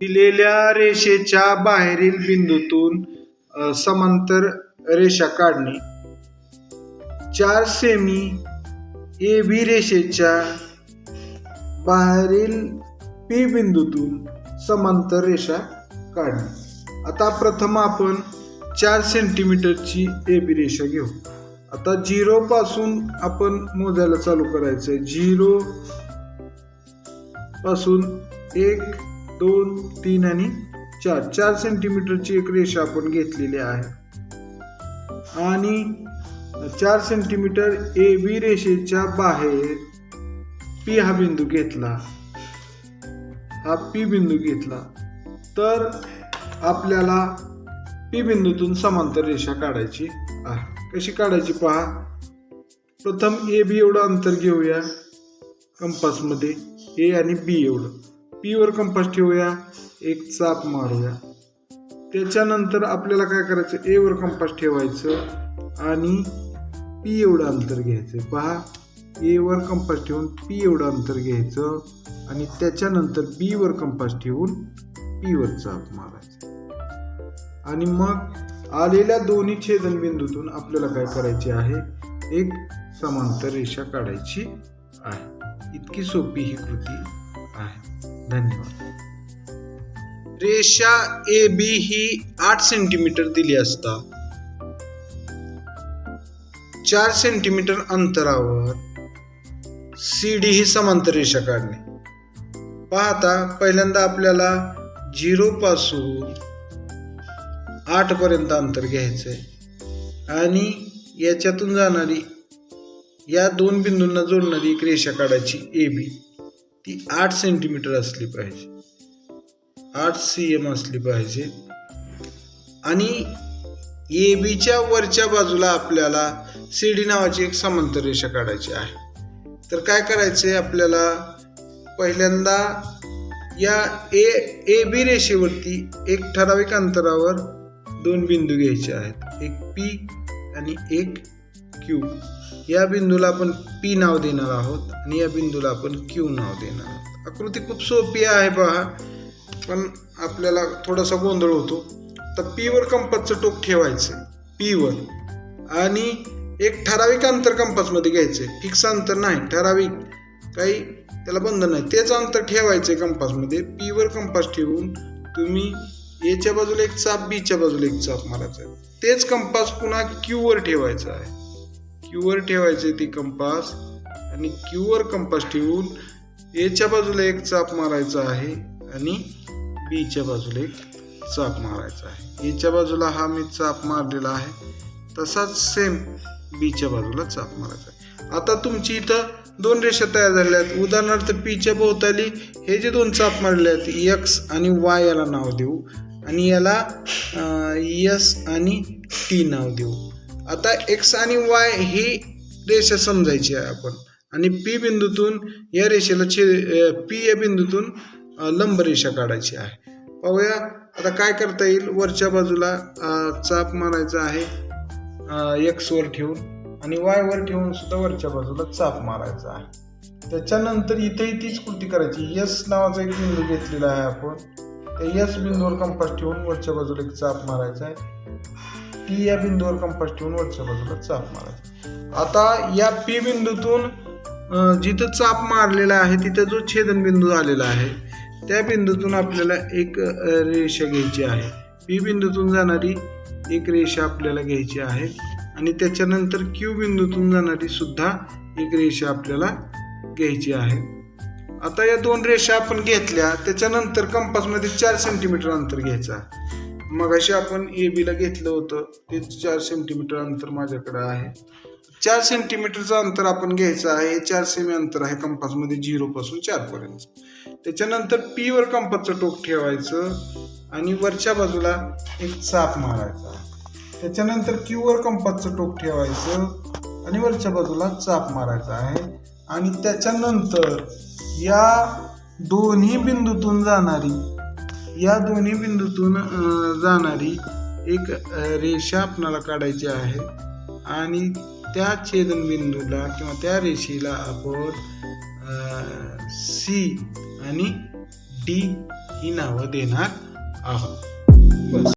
दिलेल्या रेषेच्या बाहेरील बिंदूतून समांतर रेषा काढणे. चार सेमी ए बी रेषेच्या बाहेरील पी बिंदूतून समांतर रेषा काढणे. आता प्रथम आपण चार सेंटीमीटरची ए बी रेषा घेऊ. आता झिरोपासून आपण मोजायला चालू करायचंय. झिरो पासून एक दोन तीन आणि चार. चार सेंटीमीटरची एक रेषा आपण घेतलेली आहे. आणि चार सेंटीमीटर ए बी रेषेच्या बाहेर पी हा बिंदू घेतला. हा पी बिंदू घेतला. तर आपल्याला पी बिंदूतून समांतर रेषा काढायची आहे. कशी काढायची पहा. प्रथम ए बी एवढं अंतर घेऊया. कंपासमध्ये ए आणि बी एवढं. पीवर कंपास ठेवूया एक चाप मारूया. त्याच्यानंतर आपल्याला काय करायचं? ए वर कंपास ठेवायचं आणि पी एवढं अंतर घ्यायचं. पहा ए वर कंपास ठेवून पी एवढं अंतर घ्यायचं आणि त्याच्यानंतर बी वर कंपास ठेवून पी वर चाप मारायचं. आणि मग आलेल्या दोन्ही छेदनबिंदूतून आपल्याला काय करायचे आहे? एक समांतर रेषा काढायची आहे. इतकी सोपी ही कृती आहे. धन्यवाद. रेषा ए बी ही आठ सेंटीमीटर दिली असता. चार सेंटीमीटर अंतरावर सी डी ही समांतर रेषा काढणे. पाहता पहिल्यांदा आपल्याला झिरो पासून आठ पर्यंत अंतर घ्यायचंय. आणि याच्यातून जाणारी या दोन बिंदूंना जोडणारी एक रेषा काढायची ए बी ती आठ सेंटीमीटर असली पाहिजे. आठ सी एम असली पाहिजे. आणि ए बीच्या वरच्या बाजूला आपल्याला सी डी नावाची एक समांतर रेषा काढायची आहे. तर काय करायचंय आपल्याला? पहिल्यांदा या ए ए बी रेषेवरती एक ठराविक अंतरावर दोन बिंदू घ्यायचे आहेत. एक पी आणि एक क्यू या बिंदूला आपण पी नाव देणार आहोत आणि या बिंदूला आपण क्यू नाव देणार आहोत. आकृती खूप सोपी आहे पहा पण आपल्याला थोडासा गोंधळ होतो. तर पीवर कंपासचं टोक ठेवायचं. पीवर आणि एक ठराविक अंतर कंपासमध्ये घ्यायचंय फिक्स अंतर नाही ठराविक. काही त्याला बंधन नाही. तेच अंतर ठेवायचंय कंपासमध्ये. पीवर कंपास ठेवून तुम्ही एच्या बाजूला एक चाप बीच्या बाजूला एक चाप मारायचा. आहे तेच कंपास पुन्हा क्यूवर ठेवायचा ठेवायचं आहे. क्यूवर ठेवायचे ती कंपास आणि क्यूवर कंपास ठेवून एच्या बाजूला एक चाप मारायचा आहे आणि बीच्या बाजूला एक चाप मारायचा आहे. एच्या बाजूला हा मी चाप मारलेला आहे. तसाच सेम बीच्या बाजूला चाप मारायचा आहे. आता तुमची इथं दोन रेषा तयार झालेल्या आहेत. उदाहरणार्थ पीच्या भोवताली हे जे दोन चाप मारले आहेत एक्स आणि वाय याला नाव देऊ आणि याला यस आणि टी नाव देऊ. आता एक्स आणि वाय ही रेषा समजायची आहे आपण. आणि पी बिंदूतून या रेषेला छे पी या बिंदूतून लंब रेषा काढायची आहे. पाहूया आता काय करता येईल? वरच्या बाजूला चाप मारायचा आहे. एक्सवर ठेवून आणि वायवर ठेवून सुद्धा वरच्या बाजूला चाप मारायचा आहे. त्याच्यानंतर इथेही तीच कृती करायची. यस नावाचा एक बिंदू घेतलेला आहे आपण. त्या यस बिंदूवर कंपास ठेवून वरच्या बाजूला एक चाप मारायचा आहे. पी या बिंदूवर कंपास ठेवून वरच्या बाजूला चाप मारायचा. आता या पी बिंदूतून जिथं चाप मारलेला आहे तिथं जो छेदनबिंदू आलेला आहे त्या बिंदूतून आपल्याला एक रेषा घ्यायची आहे. पी बिंदूतून जाणारी एक रेषा आपल्याला घ्यायची आहे आणि त्याच्यानंतर क्यू बिंदूतून जाणारी सुद्धा एक रेषा आपल्याला घ्यायची आहे. आता या दोन रेषा आपण घेतल्या त्याच्यानंतर कंपासमध्ये चार सेंटीमीटर अंतर घ्यायचा मग अशी आपण ए बीला घेतलं होतं. ते चार सेंटीमीटर अंतर माझ्याकडे आहे. चार सेंटीमीटरचं अंतर आपण घ्यायचं आहे. हे चार सेमी अंतर आहे. कंपासमध्ये झिरोपासून चारपर्यंत त्याच्यानंतर पीवर कंपासचं टोक ठेवायचं आणि वरच्या बाजूला एक चाप मारायचा. त्याच्यानंतर क्यूवर कंपासचं टोक ठेवायचं आणि वरच्या बाजूला चाप मारायचा आहे. आणि त्याच्यानंतर या दोन्ही बिंदूतून जाणारी या दोन्ही बिंदूतून जाणारी एक रेषा आपणाला काढायची आहे. आणि त्या छेदनबिंदूला किंवा त्या रेषेला आपण सी आणि डी ही नावं देणार आहोत.